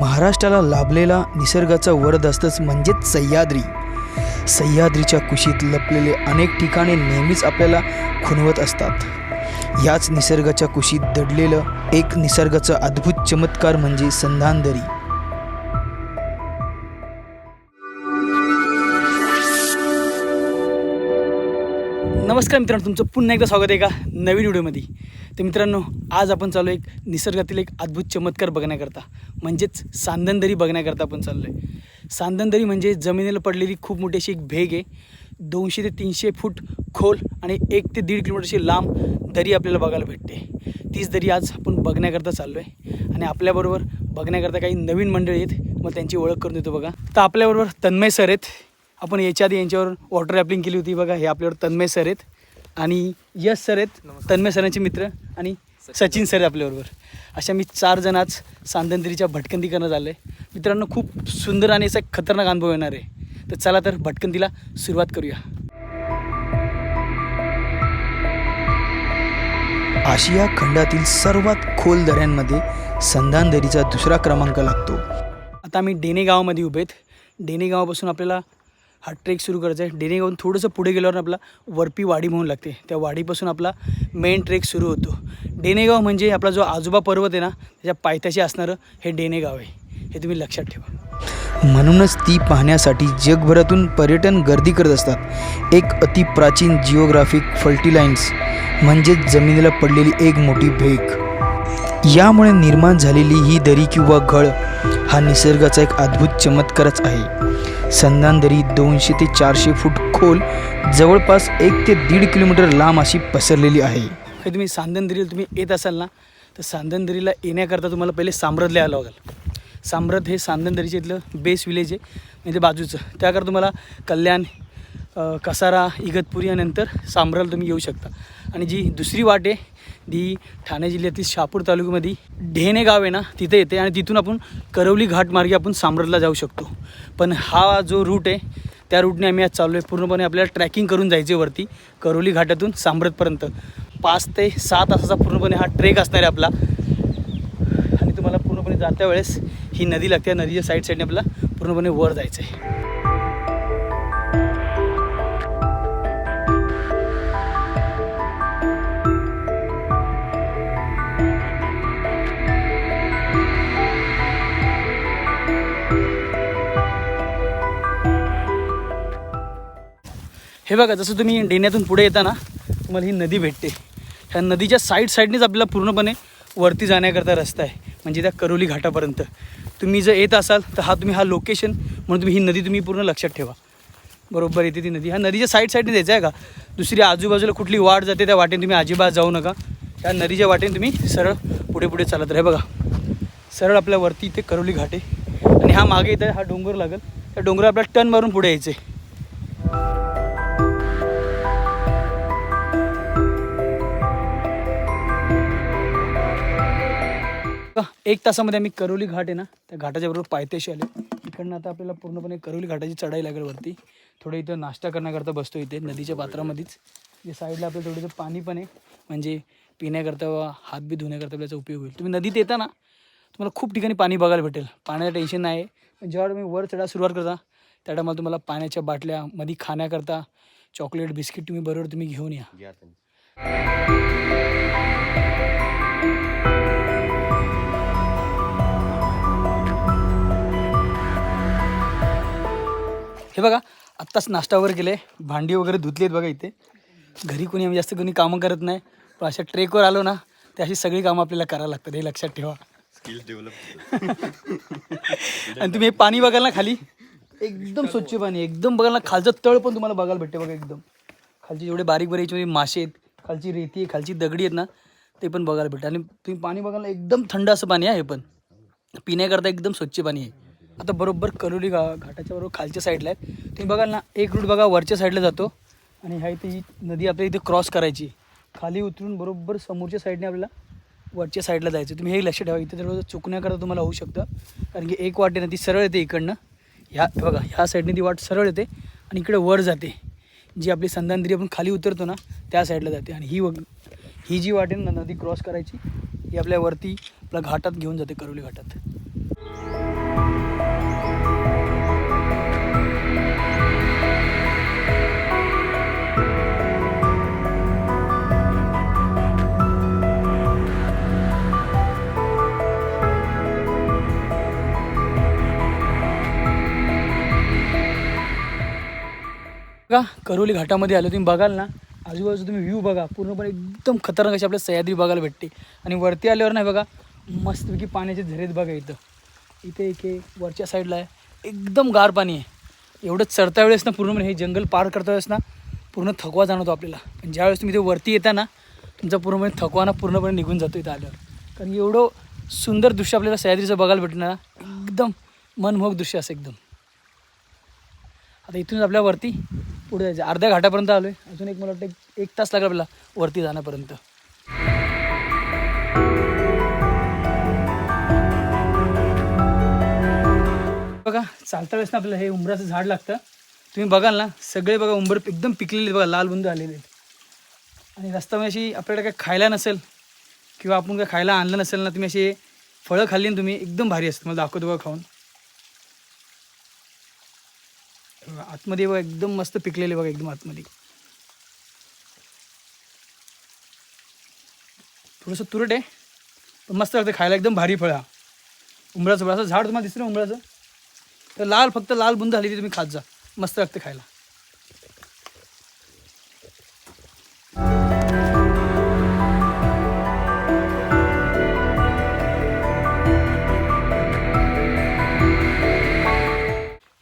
महाराष्ट्राला लाभलेला निसर्गाचा वरदस्तच म्हणजेच सह्याद्री. सह्याद्रीच्या कुशीत लपलेले अनेक ठिकाणे नेहमीच आपल्याला खुणवत असतात. याच निसर्गाच्या कुशीत दडलेलं एक निसर्गाचा अद्भुत चमत्कार म्हणजे संधानदरी. नमस्कार मित्रांनो तुमचं पुन्हा एकदा स्वागत आहे का नवीन व्हिडिओमध्ये? तर मित्रांनो आज आपण चालू एक निसर्गातील एक अद्भुत चमत्कार बघण्याकरता. म्हणजेच सांदनदरी बघण्याकरता आपण चाललो आहे सांदनदरी म्हणजे जमिनीला पडलेली खूप मोठी अशी एक भेग आहे. दोनशे ते तीनशे फूट खोल आणि एक ते दीड किलोमीटरची लांब दरी आपल्याला बघायला भेटते. तीच दरी आज आपण बघण्याकरता चाललो आहे आणि आपल्याबरोबर बघण्याकरता काही नवीन मंडळी आहेत. मग त्यांची ओळख करून देतो बघा. तर आपल्याबरोबर तन्मय सर आहेत. आपण याच्या आधी यांच्यावर वॉटर रॅपलिंग केली होती बघा. हे आपल्यावर तन्मय सर आहेत. आणि यश सर आहेत तन्मय सरांचे मित्र आणि सचिन सर. आहेत आपल्याबरोबर. अशा मी चार जण आज सांदनदरीच्या भटकंती करण्यात आलं आहे मित्रांनो खूप सुंदर आणि असा एक खतरनाक अनुभव येणार आहे. तर चला तर भटकंतीला सुरुवात करूया. आशिया खंडातील सर्वात खोल दऱ्यांमध्ये संधानदरीचा दुसरा क्रमांक लागतो. आता आम्ही डेने गावामध्ये उभे आहेत. डेने गावापासून आपल्याला हा ट्रेक सुरू करायचा आहे. डेनेगावून थोडंसं पुढे गेल्यावर आपला वरपी वाडी म्हणून लागते. त्या वाडीपासून आपला मेन ट्रेक सुरू होतो. डेनेगाव म्हणजे आपला जो आजोबा पर्वत आहे ना त्याच्या पायथ्याशी असणारं हे डेनेगाव आहे. हे तुम्ही लक्षात ठेवा. म्हणूनच ती पाहण्यासाठी जगभरातून पर्यटन गर्दी करत असतात. एक अतिप्राचीन जिओग्राफिक फल्टिलाईन्स म्हणजेच जमिनीला पडलेली एक मोठी भेग यामुळे निर्माण झालेली ही दरी किंवा घळ हा निसर्गाचा एक अद्भुत चमत्कारच आहे. संधानदरी दोनशे ते चारशे फूट खोल जवळपास एक ते दीड किलोमीटर लांब अशी पसरलेली आहे. हे तुम्ही सांदनदरीला तुम्ही येत असाल ना तर सांदनदरीला येण्याकरता तुम्हाला पहिले साम्रतला यावं लागेल साम्रत हे सांदनदरीच्या इथलं बेस विलेज आहे म्हणजे बाजूचं. त्याकरता तुम्हाला कल्याण कसारा इगतपुरी यानंतर नंतर सांब्राला तुम्ही येऊ शकता. आणि जी दुसरी वाट आहे ती ठाणे जिल्ह्यातील शहापूर तालुक्यामध्ये ढेणे गाव आहे ना तिथे येते आणि तिथून आपण करवली घाट मार्गे आपण सांब्रतला जाऊ शकतो. पण हा जो रूट आहे त्या रूटने आम्ही आज चाललो आहे पूर्णपणे आपल्याला ट्रॅकिंग करून जायचे वरती करवली घाटातून सांब्रतपर्यंत पाच ते सहा तासाचा पूर्णपणे हा ट्रेक असणार आहे आपला. आणि तुम्हाला पूर्णपणे जात्या वेळेस ही नदी लागते. नदीच्या साईड साईडने आपल्याला पूर्णपणे वर जायचं आहे हे बघा जसं तुम्ही डेण्यातून पुढे येता ना तुम्हाला ही नदी भेटते. ह्या नदीच्या साईड साईडनेच आपल्याला पूर्णपणे वरती जाण्याकरता रस्ता आहे. म्हणजे त्या करोली घाटापर्यंत. तुम्ही जर येत असाल तर हा तुम्ही हा लोकेशन म्हणून तुम्ही ही नदी तुम्ही पूर्ण लक्षात ठेवा. बरोबर येते ती नदी. ह्या नदीच्या साईड साईडने द्यायचं आहे का? दुसरी आजूबाजूला कुठली वाट जाते त्या वाटेने तुम्ही अजिबात जाऊ नका. त्या नदीच्या वाटेने तुम्ही सरळ पुढे पुढे चालत राहा. बघा सरळ आपल्या वरती इथे करोली घाट आहे. आणि हा मागे इथं हा डोंगर लागेल. त्या डोंगर आपल्याला टर्न मारून पुढे यायचं आहे एक तासामध्ये आम्ही करोली घाट आहे ना त्या घाटाच्या बरोबर पायथ्याशी आले इकडनं आता आपल्याला पूर्णपणे करोली घाटाची चढाई लागेल वरती. थोडं इथं नाश्ता करण्याकरता बसतो इथे नदीच्या पात्रामध्येच. जे साईडला आपल्याला थोडंसं पाणी पण आहे. म्हणजे पिण्याकरता व हात बी धुण्याकरता आपल्याचा उपयोग होईल. तुम्ही नदीत येता ना तुम्हाला खूप ठिकाणी पाणी बघायला भेटेल. पाण्याचं टेन्शन नाही पण जेव्हा तुम्ही वर चढा सुरुवात करता त्या टायमाला तुम्हाला पाण्याच्या बाटल्या मध्ये खाण्याकरता चॉकलेट बिस्किट तुम्ही बरोबर तुम्ही घेऊन या. हे बघा आत्ताच नाश्तावर गेले. भांडी वगैरे धुतली आहेत बघा इथे. घरी कोणी आम्ही जास्त कोणी कामं करत नाही. पण अशा ट्रेकवर आलो ना ते अशी सगळी कामं आपल्याला करायला लागतात. हे लक्षात ठेवा. आणि तुम्ही हे पाणी बघाल ना खाली? एकदम स्वच्छ पाणी. एकदम बघाल ना खालचं तळ पण तुम्हाला बघायला भेटते बघा एकदम. खालची जेवढे बारीक बारीक याच्यामध्ये मासे आहेत खालची रेती आहे खालची दगडी आहेत ना ते पण बघायला भेटते. आणि तुम्ही पाणी बघाल ना एकदम थंड असं पाणी आहे हे पण. पिण्याकरता एकदम स्वच्छ पाणी आहे. आता बरोबर कलोली घा घाटाच्या बरोबर खालच्या साईडला आहे. तुम्ही बघाल ना एक रूट बघा वरच्या साईडला जातो. आणि ह्या इथे ही नदी आपल्या इथे क्रॉस करायची. खाली उतरून बरोबर समोरच्या साईडने आपल्याला वरच्या साईडला जायचं. तुम्ही हे लक्ष ठेवा इथे थोडं चुकण्याकरता तुम्हाला होऊ शकतं. कारण की एक वाट आहे ना ती सरळ येते इकडनं. ह्या बघा ह्या साईडने ती वाट सरळ येते आणि इकडे वर जाते. जी आपली संधानदरी आपण खाली उतरतो ना त्या साईडला जाते. आणि ही ही जी वाट आहे ना नदी क्रॉस करायची ही आपल्या वरती आपल्या घाटात घेऊन जाते करोली घाटात. बघा करोली घाटामध्ये आलो तुम्ही बघाल ना? आजूबाजू तुम्ही व्ह्यू बघा पूर्णपणे एकदम खतरनाक अशी आपल्या सह्याद्री बघायला भेटते. आणि वरती आल्यावर नाही बघा मस्तपैकी पाण्याचे झरेत बघा इथं. इथे एक आहे, वरच्या साईडला आहे. एकदम गार पाणी आहे. एवढं चढता वेळेस ना पूर्णपणे हे जंगल पार करता वेळेस ना पूर्ण थकवा जाणवतो आपल्याला. पण ज्यावेळेस तुम्ही ते वरती येता ना तुमचा पूर्णपणे थकवा ना पूर्णपणे निघून जातो इथं आल्यावर. कारण एवढं सुंदर दृश्य आपल्याला सह्याद्रीचं बघायला भेटणार ना एकदम मनमोहक दृश्य असं एकदम. आता इथूनच आपल्या वरती पुढे जायचं. अर्ध्या घाटापर्यंत आलो आहे अजून एक मला वाटतं एक- तास लागला आपल्याला वरती जाण्यापर्यंत. बघा चालता वेळेस ना आपलं हे उंबराचं झाड लागतं. तुम्ही बघाल ना सगळे बघा उंबर एकदम पिकलेले बघा लाल बुंद आलेले आहेत. आणि रस्त्यामध्ये अशी आपल्याकडे काय खायला नसेल किंवा आपण काय खायला आणलं नसेल ना तुम्ही अशी फळं खाल्ली ना तुम्ही एकदम भारी असतं. मला दाखवतो बघा खाऊन हे बघा, आतमध्ये बघा एकदम मस्त पिकलेले बघा एकदम आतमध्ये. थोडंसं तुरट आहे पण मस्त लागतं खायला एकदम भारी फळ हा. उंबराचं फळ असं झाड तुम्हाला दिसतं ना उंबराचं? तर लाल फक्त लाल बुंद झाली ती तुम्ही खात जा. मस्त लागतं खायला.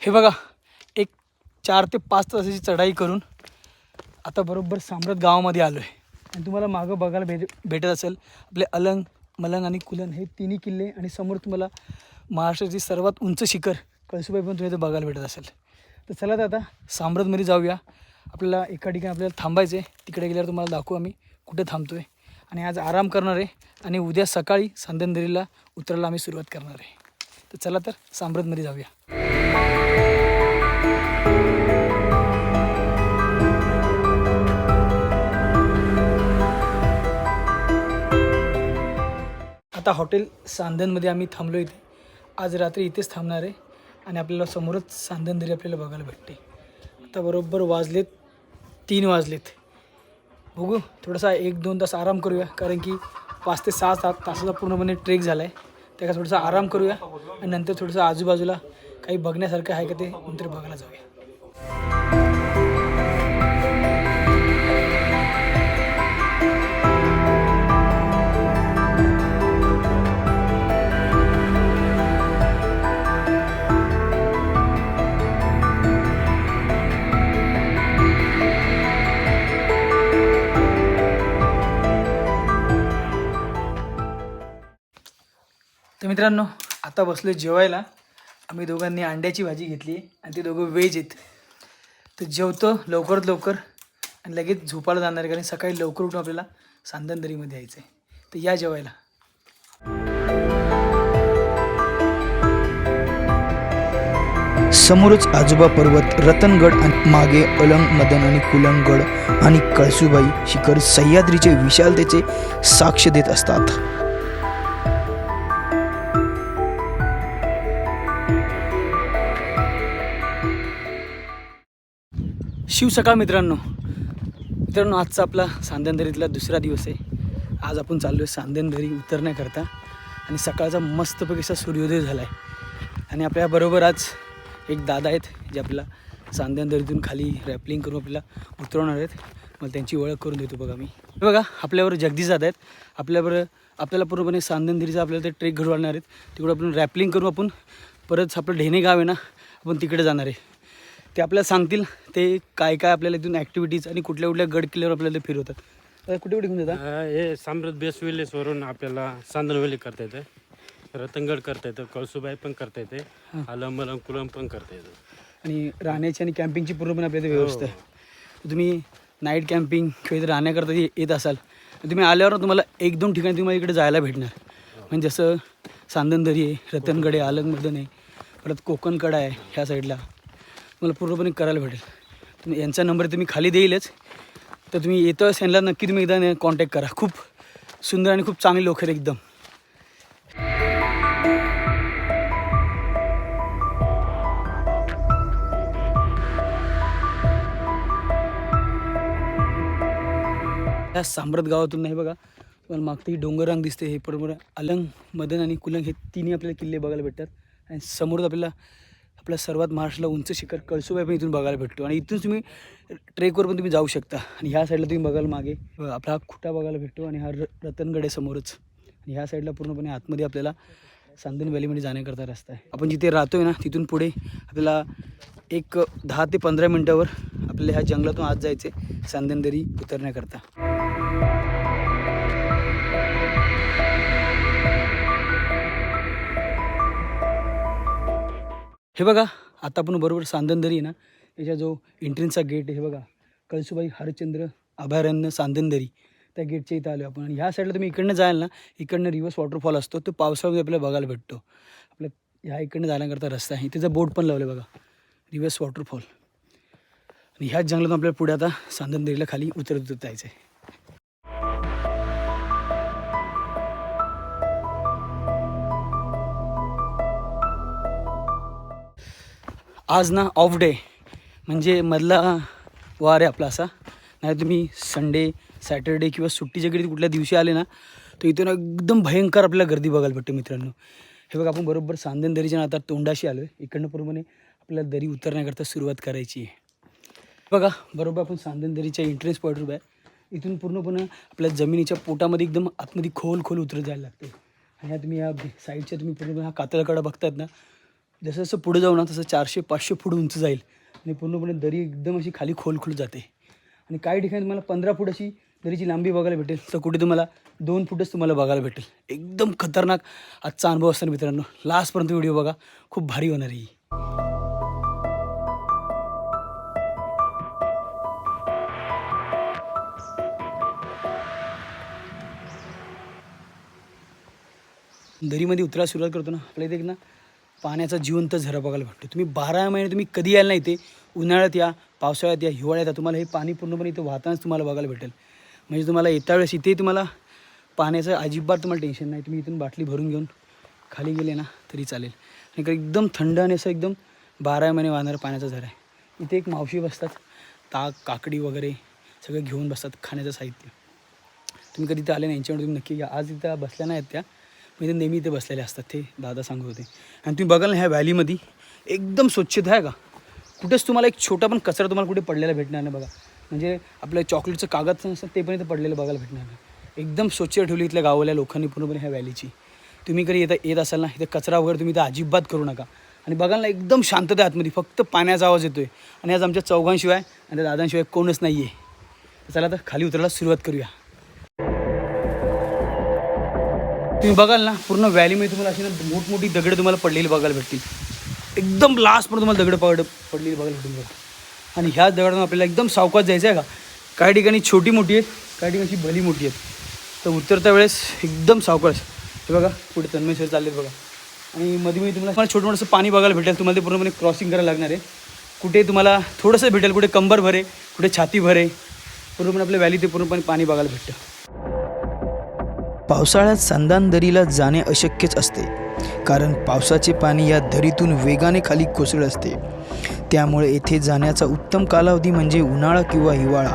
हे बघा चार ते पाच तासाची चढाई करून आता बरोबर साम्रत गावामध्ये आलो आहे आणि तुम्हाला मागं बघायला भेट भेटत असेल आपले अलंग मलंग आणि कुलन हे तिन्ही किल्ले आणि समोर तुम्हाला महाराष्ट्राची सर्वात उंच शिखर कळसुबाई पण तुम्ही इथं बघायला भेटत असेल. तर चला तर आता साम्रतमध्ये जाऊया. आपल्याला एका ठिकाणी आपल्याला थांबायचं आहे तिकडे गेल्यावर तुम्हाला दाखवू आम्ही कुठे थांबतो आहे आणि आज आराम करणार आहे आणि उद्या सकाळी सांदनदरीला उतरायला आम्ही सुरुवात करणार आहे. तर चला तर साम्रतमध्ये जाऊया. आता हॉटेल सांदनमध्ये आम्ही थांबलो इथे. आज रात्री इथेच थांबणार आहे आणि आपल्याला समोरच सांदनदरी आपल्याला बघायला भेटते. आता बरोबर वाजलेत तीन वाजलेत. बघू थोडासा एक दोन तास आराम करूया कारण की पाच ते सहा सात तासाचा पूर्णपणे ट्रेक झाला आहे त्याला थोडासा आराम करूया आणि नंतर थोडंसं आजूबाजूला काही बघण्यासारखं आहे का ते नंतर बघायला जाऊया. मित्रांनो आता बसलो जेवायला. आम्ही दोघांनी अंड्याची भाजी घेतली आणि ते दोघं वेज आहेत. तर जेवतो लवकरात लवकर आणि लगेच झोपायला जाणार आहे कारण सकाळी लवकर उठून आपल्याला सांदनदरीमध्ये यायचं आहे तर या जेवायला. समोरच आजोबा पर्वत रतनगड आणि मागे अलंग मदन आणि कुलंगड आणि कळसुबाई शिखर सह्याद्रीचे विशालतेचे साक्ष देत असतात. शिव सकाळ मित्रांनो. मित्रांनो आजचा आपला सांदनदरीतला दुसरा दिवस आहे. आज आपण चाललो आहे सांदनदरी उतरण्याकरता. आणि सकाळचा मस्तपैकी असा सूर्योदय झाला आहे आणि आपल्याबरोबर आज एक दादा आहेत जे आपल्याला सांदनदरीतून खाली रॅपलिंग करून आपल्याला उतरवणार आहेत. मला त्यांची ओळख करून देतो बघा मी. बघा आपल्याबरोबर जगदीश दादा आहेत. आपल्याबरोबर आपल्याला पूर्णपणे सांदनदरीचा आपल्याला ते ट्रेक घडवणार आहेत. तिकडे आपण रॅपलिंग करून आपण परत आपलं ढेणे गाव आहे ना आपण तिकडे जाणार आहे. ते आपल्याला सांगतील ते काय काय आपल्याला इथून ॲक्टिव्हिटीज आणि कुठल्या कुठल्या गड किल्ल्यावर आपल्याला फिरवतात कुठे कुठे घेऊन जातात हे साम्राट बेस विलेजवरून आपल्याला चांदणवेली करता येते. रतनगड करता येतं कळसुबाई पण करता येते. अलम अलम कुलम पण करता येतं. आणि राहण्याची आणि कॅम्पिंगची पूर्णपणे आपल्या इथे व्यवस्था आहे. तुम्ही नाईट कॅम्पिंग किंवा इथे राहण्याकरता येत असाल तुम्ही आल्यावर तुम्हाला एक दोन ठिकाणी तुम्हाला इकडे जायला भेटणार. म्हणजे जसं सांदनदरी आहे रतनगड आहे आलंगमर्दन आहे परत कोकणकडा आहे ह्या साईडला तुम्हाला पूर्णपणे करायला भेटेल. तुम्ही यांचा नंबर तुम्ही खाली देईलच. तर तुम्ही येतो यांना नक्की तुम्ही एकदा कॉन्टॅक्ट करा. खूप सुंदर आणि खूप चांगले लोक आहेत एकदम. या सांब्रत गावातून नाही बघा तुम्हाला मागते ही डोंगर रंग दिसते हे बरोबर अलंग मदन आणि कुलंग हे तिन्ही आपल्याला किल्ले बघायला भेटतात. आणि समोरच आपल्याला आपल्या सर्वात महाराष्ट्राला उंच शिखर कळसुबाई पण इथून बघायला भेटतो. आणि इथून तुम्ही ट्रेकवर पण तुम्ही जाऊ शकता. आणि ह्या साईडला तुम्ही बघाल मागे आपला हा खुटा बघायला भेटतो आणि हा र रतनगड आहे समोरच. आणि ह्या साईडला पूर्णपणे आतमध्ये आपल्याला सांदन व्हॅलीमध्ये जाण्याकरता रस्ता आहे. आपण जिथे राहतोय ना तिथून पुढे आपल्याला एक दहा ते पंधरा मिनटावर आपल्याला ह्या जंगलातून आत जायचे सांदन उतरण्याकरता. हे बघा आता आपण बरोबर सांदनदरी आहे ना त्याच्या जो एंट्रन्सचा गेट आहे हे बघा. कळसुबाई हरचंद्र अभयारण्य सांदनदरी. त्या गेटच्या इथं आलो आपण. आणि ह्या साईडला तुम्ही इकडनं जाल ना इकडनं रिव्हर्स वॉटरफॉल असतो तो पावसाळ्यामध्ये आपल्याला बघायला भेटतो. आपल्या ह्या इकडनं जाण्याकरता रस्ता आहे. त्याचा बोट पण लावलं बघा. रिव्हर्स वॉटरफॉल आणि ह्याच जंगलातून आपल्याला पुढे आता सांदनदरीला खाली उतरत उतरत जायचं आहे आज ना ऑफ डे म्हणजे मधला वार आहे आपला असा. नाही तुम्ही संडे सॅटर्डे किंवा सुट्टीच्या घरी कुठल्या दिवशी आले ना तर इथून एकदम भयंकर आपल्याला गर्दी बघायला भेटते मित्रांनो. हे बघा आपण बरोबर सांदन दरीच्या आता तोंडाशी आलो आहे इकडनं प्रमाणे आपल्याला दरी उतरण्याकरता सुरुवात करायची आहे. बघा बरोबर आपण सांदन दरीच्या एंट्रन्स पॉईंटवर आहे. इथून पूर्णपणे आपल्या जमिनीच्या पोटामध्ये एकदम आतमध्ये खोल खोल उतरत जायला लागते. आणि ह्या तुम्ही या साईडच्या तुम्ही पूर्णपणे हा कातळकडा बघतात ना जसं जसं पुढे जाऊ ना तसं चारशे पाचशे फूट उंच जाईल. आणि पूर्णपणे दरी एकदम अशी खाली खोल खोल जाते. आणि काही ठिकाणी तुम्हाला पंधरा फूट अशी दरीची लांबी बघायला भेटेल. तर कुठे तुम्हाला दोन फूटच तुम्हाला बघायला भेटेल. एकदम खतरनाक आजचा अनुभव असताना मित्रांनो. लास्टपर्यंत व्हिडिओ बघा. खूप भारी होणार आहे दरीमध्ये उतरायला सुरुवात करतो ना. आपल्या इथे एक ना पाण्याचा जिवंत झरा बघायला भेटतो. तुम्ही बारा महिने तुम्ही कधी यायला नाही ते उन्हाळ्यात या पावसाळ्यात या हिवाळ्यात या तुम्हाला हे पाणी पूर्णपणे इथं वाहतानाच तुम्हाला बघायला भेटेल. म्हणजे तुम्हाला येत्या वेळेस इथे तुम्हाला पाण्याचं अजिबात तुम्हाला टेन्शन नाही. तुम्ही इथून बाटली भरून घेऊन खाली गेले ना तरी चालेल. आणि एकदम थंड आणि असं एकदम बारा महिने वाहणारा पाण्याचा झरा आहे. इथे एक मावशी बसतात. ताक काकडी वगैरे सगळं घेऊन बसतात खाण्याचं साहित्य. तुम्ही कधी इथे आले नाही यांच्यामुळे तुम्ही नक्की या. आज इथं बसल्या नाहीत त्या. म्हणजे नेहमी इथे बसलेले असतात ते दादा सांगत होते. आणि तुम्ही बघाल ना ह्या व्हॅलीमध्ये एकदम स्वच्छता आहे का? कुठेच तुम्हाला एक छोटा पण कचरा तुम्हाला कुठे पडलेला भेटणार नाही बघा. म्हणजे आपलं चॉकलेटचं कागद असतं ते पण इथे पडलेलं बघायला भेटणार नाही. एकदम स्वच्छ ठेवली इथल्या गावाल्या लोकांनी पूर्णपणे ह्या व्हॅलीची तुम्ही कधी येता येत असाल ना इथे कचरा वगैरे तुम्ही इथं अजिबात करू नका. आणि बघाल ना एकदम शांतता आतमध्ये फक्त पाण्याचा आवाज येतो आहे आणि आज आमच्या चौघांशिवाय आणि त्या दादांशिवाय कोणच नाही आहे चला आता खाली उतरायला सुरुवात करूया. तुम्ही बघाल ना पूर्ण व्हॅलीमध्ये तुम्हाला अशी ना मोठमोठी दगडं तुम्हाला पडलेली बघायला भेटतील. एकदम लास्ट पण तुम्हाला दगडं पड पडलेली बघायला भेटतील बघा. आणि ह्या दगडांना आपल्याला एकदम सावकाश जायचं आहे का? काही ठिकाणी छोटी मोठी आहेत काही ठिकाणी अशी भली मोठी आहेत. तर उतरत्या वेळेस एकदम सावकाश. हे बघा पुढे तन्मेश्वर चालले बघा. आणि मध्ये मध्ये तुम्हाला तुम्हाला छोटं मोठंसं पाणी बघायला भेटेल. तुम्हाला ते पूर्णपणे क्रॉसिंग करायला लागणार आहे. कुठे तुम्हाला थोडंसं भेटेल कुठे कंबर भरे कुठे छाती भरे. पूर्णपणे आपल्या व्हॅली ते पूर्णपणे पाणी बघायला भेटतं. पावसाळ्यात संदान दरीला जाणे अशक्यच असते. कारण पावसाचे पाणी या दरीतून वेगाने खाली कोसळत असते. त्यामुळे येथे जाण्याचा उत्तम कालावधी म्हणजे उन्हाळा किंवा हिवाळा.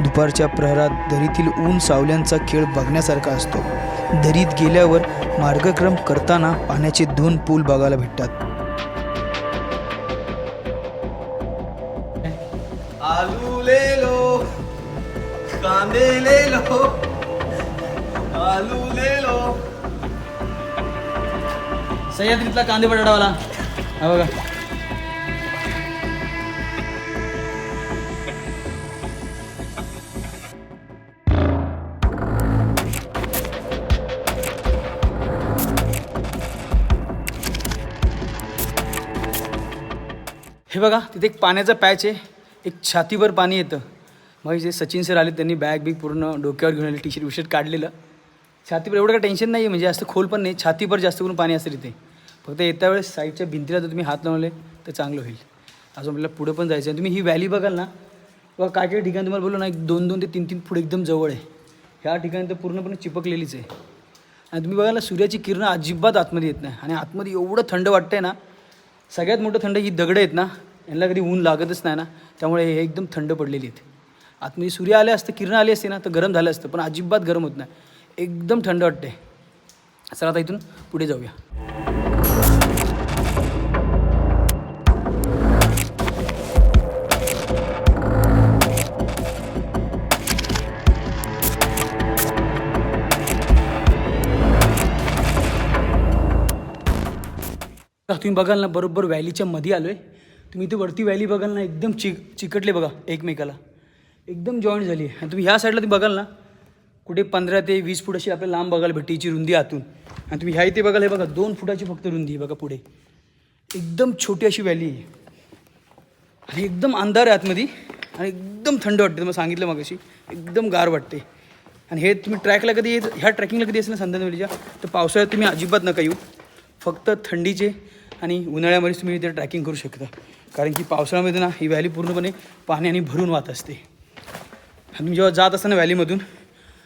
दुपारच्या प्रहरात दरीतील ऊन सावल्यांचा खेळ बघण्यासारखा असतो. दरीत गेल्यावर मार्गक्रम करताना पाण्याचे दोन पूल बघायला भेटतात. आलू ले लो कांदे ले लो. सह्याद्रीतला कांदे बटाटावाला. हा बघा. हे बघा तिथे एक पाण्याचा पॅच आहे. एक छातीभर पाणी येतं. मग जे सचिन सर आले त्यांनी बॅग बिग पूर्ण डोक्यावर घेऊन आले टी शर्ट विशर्ट काढलेलं. छातीवर एवढं काही टेन्शन नाही आहे म्हणजे जास्त खोल पण नाही. छातीवर जास्त करून पाणी असेल इथे फक्त येत्या वेळेस साईडच्या भिंतीला जर तुम्ही हात लावले तर चांगलं होईल. अजून आपल्याला पुढं पण जायचं आहे. तुम्ही ही व्हॅली बघाल ना बघा काय काय ठिकाणी तुम्हाला बोललो ना एक दोन दोन ते तीन तीन फूट एकदम जवळ आहे. ह्या ठिकाणी तर पूर्णपणे चिपकलेलीच आहे. आणि तुम्ही बघाल ना सूर्याची किरणं अजिबात आतमध्ये येत नाही. आणि आतमध्ये एवढं थंड वाटतंय ना सगळ्यात मोठं थंड ही दगडं आहेत ना यांना कधी ऊन लागतच नाही ना त्यामुळे हे एकदम थंड पडलेली आहेत. आतमध्ये सूर्य आले असतं किरणं आली असते ना तर गरम झालं असतं पण अजिबात गरम होत नाही. एकदम थंड वाटते चला आता इथून पुढे जाऊया. तुम्ही बघाल ना बरोबर व्हॅलीच्या मध्ये आलो आहे तुम्ही इथे वरती व्हॅली बघाल ना एकदम चिक चिकटले बघा एकमेकाला. एकदम जॉईंट झाली आहे आणि तुम्ही ह्या साईडला तुम्ही बघाल ना कुठे पंधरा ते वीस फूट अशी आपल्याला लांब बघायला भेटते हिची रुंदी आतून. आणि तुम्ही ह्या इथे बघाल हे बघा दोन फुटाची फक्त रुंदी आहे बघा पुढे. एकदम छोटी अशी व्हॅली आहे. आणि एकदम अंधार आहे आतमध्ये आणि एकदम थंड वाटते तुम्हाला सांगितलं मग अशी एकदम गार वाटते. आणि हे तुम्ही ट्रॅकला कधी येत ह्या ट्रॅकिंगला कधी असेल ना संध्याकाळीच्या तर पावसाळ्यात तुम्ही अजिबात नका येऊ. फक्त थंडीचे आणि उन्हाळ्यामध्येच तुम्ही इथे ट्रॅकिंग करू शकता. कारण की पावसाळ्यामध्ये ना ही व्हॅली पूर्णपणे पाण्याने भरून वाहत असते. आणि तुम्ही जेव्हा जात असताना व्हॅलीमधून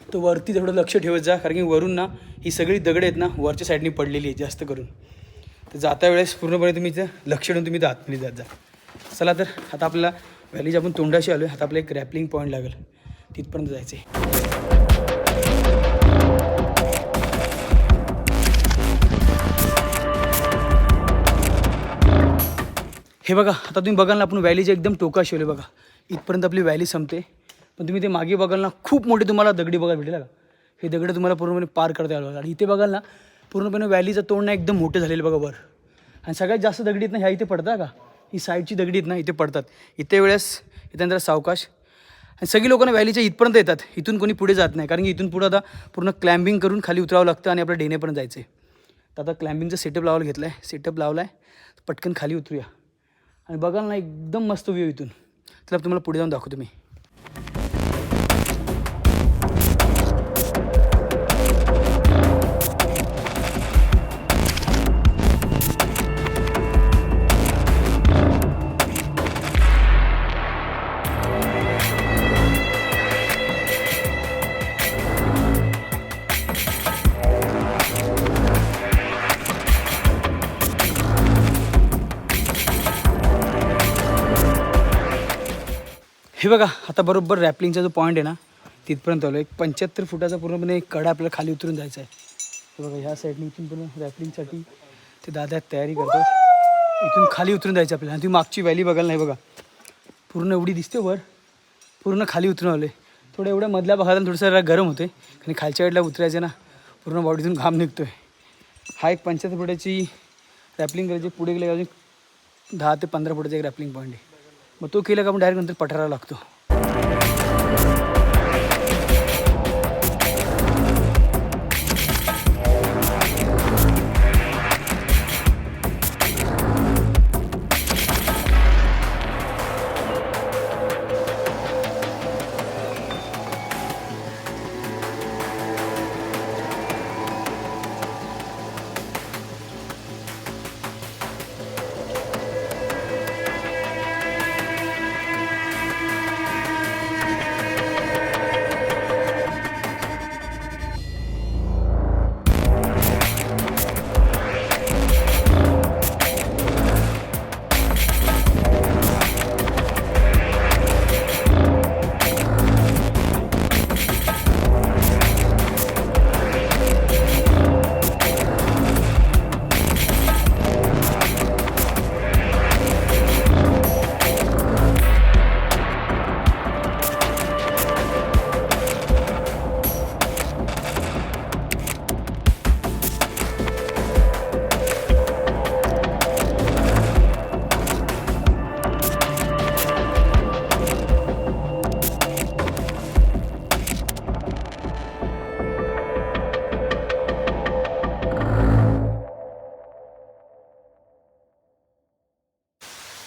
तर वरती थोडं लक्ष ठेवत जा कारण की वरून ना ही सगळी दगड आहेत ना वरच्या साईडनी पडलेली आहे जास्त करून. तर जाता वेळेस पूर्णपणे तुम्ही इथं लक्ष ठेवून तुम्ही इथं आतमध्ये म्हणजे जात जा. चला तर आता आपल्याला व्हॅलीच्या आपण तोंडाशी आलो आहे आता आपला एक रॅपलिंग पॉईंट लागेल. तिथपर्यंत जायचं आहे हे बघा आता तुम्ही बघाल ना आपण व्हॅलीच्या एकदम टोकाशी आलो बघा. इथपर्यंत आपली व्हॅली संपते. पण तुम्ही ते मागे बघाल ना खूप मोठी तुम्हाला दगडी बघायला भेटेल का हे दगड तुम्हाला पूर्णपणे पार करता यावं लागेल आणि इथे बघाल ना पूर्णपणे व्हॅलीचं तोंड ना एकदम मोठे झालेलं बघा वर. आणि सगळ्यात जास्त दगडी आहेत ना ह्या इथे पडतात का? ही साईडची दगडी आहेत ना इथे पडतात. इथे वेळेस इथे सावकाश. आणि सगळी लोकांना व्हॅलीच्या इथपर्यंत येतात. इथून कोणी पुढे जात नाही. कारण की इथून पुढे आता पूर्ण क्लाइम्बिंग करून खाली उतरावं लागतं आणि आपल्या डेनेपर्यंत जायचं आहे तर आता क्लॅम्बिंगचा सेटअप लावायला घेतला आहे सेटअप लावला आहे पटकन खाली उतरूया. आणि बघाल ना एकदम मस्त व्ह्यू इथून. तर तुम्हाला पुढे जाऊन दाखवतो मी. हे बघा आता बरोबर रॅपलिंगचा जो पॉईंट आहे ना तिथपर्यंत आलो एक पंच्याहत्तर फुटाचा पूर्णपणे एक कडा आपल्याला खाली उतरून जायचा आहे बघा ह्या साईडने इथून पूर्ण रॅपलिंगसाठी ते दादा तयारी करतो. इथून खाली उतरून जायचं आपल्याला. आणि ती मागची व्हॅली बघायला नाही बघा. पूर्ण एवढी दिसते वर. पूर्ण खाली उतरून आले थोडं एवढ्या मधल्या भागाला थोडंसं जरा गरम होते आणि खालच्या साईडला उतरायचं ना पूर्ण बॉडीतून घाम निघतो आहे हा एक पंच्याहत्तर फुटाची रॅपलिंग करायची पुढे गेले अजून दहा ते पंधरा फुटाचा एक रॅपलिंग पॉईंट आहे. मग तो केला का मग डायरेक्ट नंतर पठाराला लागतो.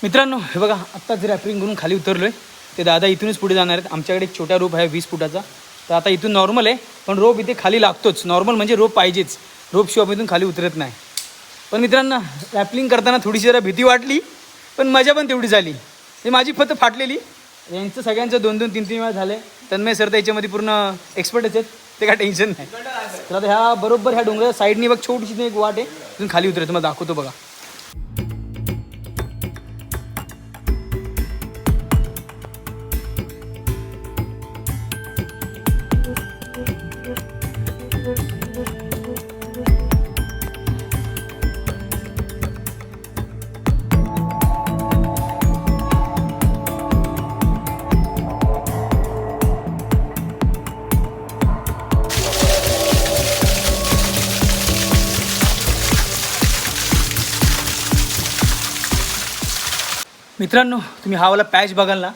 मित्रांनो हे बघा आत्ताच रॅपरिंग करून खाली उतरलो आहे ते दादा इथूनच पुढे जाणार आहेत. आमच्याकडे एक छोटा रोप आहे वीस फुटाचा. तर आता इथून नॉर्मल आहे पण रोप इथे खाली लागतोच. नॉर्मल म्हणजे रोप पाहिजेच. रोप शिवाय इथून खाली उतरत नाही. पण मित्रांनो रॅपलिंग करताना थोडीशी जरा भीती वाटली पण मजा पण तेवढी झाली. हे माझी फक्त फाटलेली. यांचं सगळ्यांचं दोन दोन तीन तीन वेळा झाले तन्मय सर तर याच्यामध्ये पूर्ण एक्सपर्टच आहेत. ते काय टेन्शन नाही. तर आता ह्या बरोबर ह्या डोंगराच्या साईडनी बघ छोटीशी एक वाट आहे. तिथून खाली उतरत तुम्हाला दाखवतो बघा. मित्रांनो तुम्ही हा वाला पॅच बघाल ना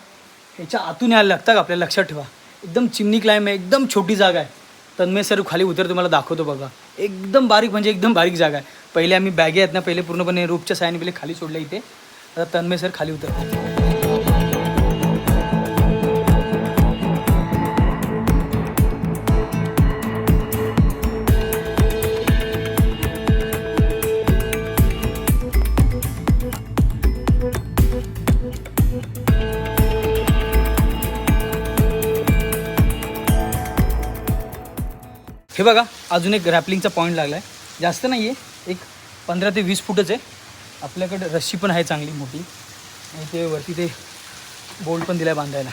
ह्याच्या आतून यायला लागतं का? आपल्याला लक्षात ठेवा. एकदम चिमणी क्लाइम आहे एकदम छोटी जागा आहे. तन्मय सर खाली उतर तुम्हाला दाखवतो बघा. एकदम बारीक म्हणजे एकदम बारीक जागा आहे. पहिले आम्ही बॅगे आहेत ना पहिले पूर्णपणे रूपच्या सायाने पहिले खाली सोडलं इथे. आता तन्मय सर खाली उतर हे बघा अजून एक रॅपलिंगचा पॉईंट लागला आहे जास्त नाही आहे एक पंधरा ते वीस फुटच आहे. आपल्याकडे रस्सी पण आहे चांगली मोठी. आणि ते वरती ते बोल्ट पण दिला आहे बांधायला.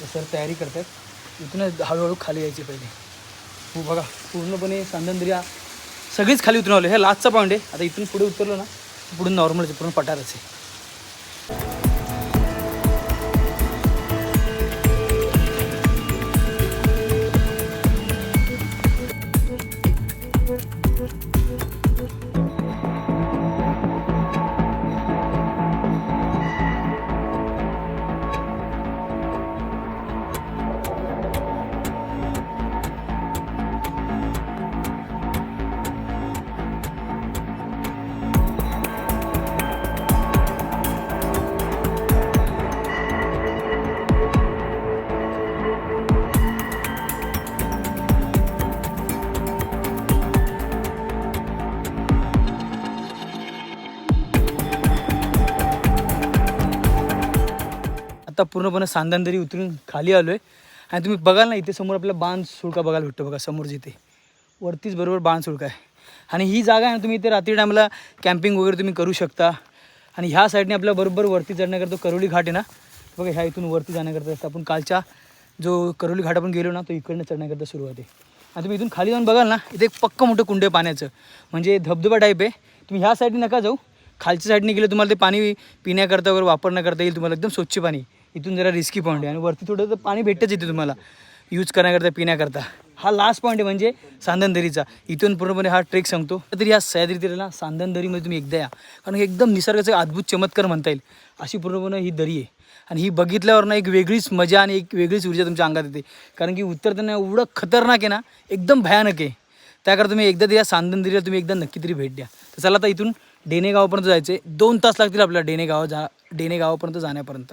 तर सर तयारी करतात इथूनच हळूहळू खाली यायची पहिले. हो बघा पूर्णपणे सांदनदर्या सगळीच खाली उतरून आलो हे लास्टचा पॉईंट आहे. आता इथून पुढे उतरलो ना पुढे नॉर्मलच आहे पूर्ण पठारच आहे. पूर्णपणे सांदानदरी उतरून खाली आलो आहे आणि तुम्ही बघाल ना इथे समोर आपल्याला बांध सुळका बघायला भेटतो बघा समोर जिथे. वरतीच बरोबर बांध सुळका आहे. आणि ही जागा आहे ना तुम्ही इथे रात्री टायमाला कॅम्पिंग वगैरे तुम्ही करू शकता. आणि ह्या साईडने आपल्या बरोबर वरती चढण्याकरता करोली घाट आहे ना बघा ह्या इथून वरती जाण्याकरता असतं आपण कालच्या जो करोली घाट आपण गेलो ना तो इकडनं चढण्याकरता सुरुवात आहे. आणि तुम्ही इथून खाली जाऊन बघाल ना इथे एक पक्क मोठं कुंड आहे पाण्याचं. म्हणजे धबधबा टाईप आहे. तुम्ही ह्या साईडने नका जाऊ. खालच्या साईडने गेलं तुम्हाला ते पाणी पिण्याकरता वगैरे वापरण्याकरता येईल तुम्हाला एकदम स्वच्छ पाणी. इथून जरा रिस्की पॉईंट आहे. आणि वरती थोडं तर पाणी भेटतच येते तुम्हाला. यूज करण्याकरता पिण्याकरता. हा लास्ट पॉईंट आहे म्हणजे सांदनदरीचा. इथून पूर्णपणे हा ट्रेक सांगतो तरी ह्या सह्याद्री तिला सांदनदरीमध्ये तुम्ही एकदा या. कारण एकदम निसर्गाचा अद्भुत चमत्कार म्हणता येईल. अशी पूर्णपणे ही दरी आहे. आणि ही बघितल्यावर ना एक वेगळीच मजा आणि एक वेगळीच ऊर्जा तुमच्या अंगात येते. कारण की उतरताना एवढं खतरनाक आहे ना एकदम भयानक आहे. त्याकरता तुम्ही एकदा या सांदनदरीला तुम्ही एकदा नक्की तरी भेट द्या. तर चला आता इथून डेणेगावापर्यंत जायचं आहे दोन तास लागतील आपल्याला डेणेगाव जा डेणेगावापर्यंत जाण्यापर्यंत.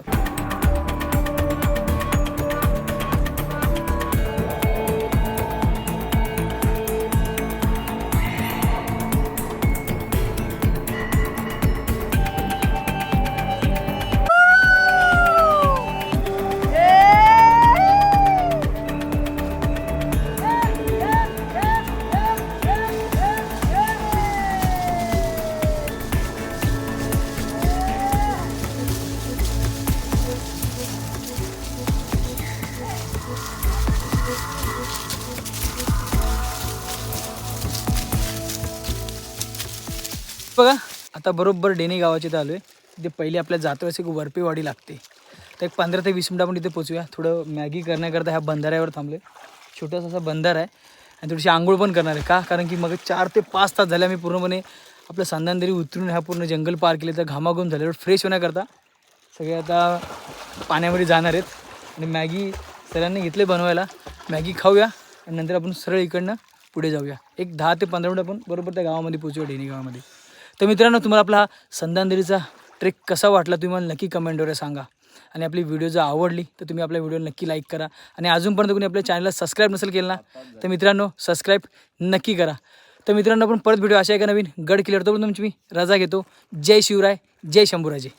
आता बरोबर डेने गावाच्या इथं आलो आहे तिथे पहिले आपल्या जातो एक वरपेवाडी लागते. तर एक पंधरा ते वीस मिनटं आपण तिथे पोचूया थोडं मॅगी करण्याकरता ह्या बंधाऱ्यावर थांबले छोटासा असा बंधार आहे. आणि थोडीशी आंघोळ पण करणार आहे. का? कारण की मग चार ते पाच तास झाले आम्ही पूर्णपणे आपलं सांदानदरी उतरून ह्या पूर्ण जंगल पार केले. तर घामाघूम झाल्यावर फ्रेश होण्याकरता सगळे आता पाण्यामध्ये जाणार आहेत. आणि मॅगी सरांनी घेतले बनवायला. मॅगी खाऊया आणि नंतर आपण सरळ इकडनं पुढे जाऊया. एक दहा ते पंधरा मिनिट आपण बरोबर त्या गावामध्ये पोचूया डेनी गावामध्ये. तर मित्रांनो तुम्हाला आपला हा ट्रेक कसा वाटला तुम्ही मला नक्की कमेंटवर सांगा. आणि आपली व्हिडिओ जर आवडली तर तुम्ही आपल्या व्हिडिओला नक्की लाईक करा. आणि अजूनपर्यंत कोणी आपल्या चॅनलला सबस्क्राईब नसेल केलं ना तर मित्रांनो सबस्क्राईब नक्की करा. तर मित्रांनो आपण परत व्हिडिओ अशा एका नवीन गड क्लिअर तो पण तुमची मी रजा घेतो. जय शिवराय जय शंभूराजे.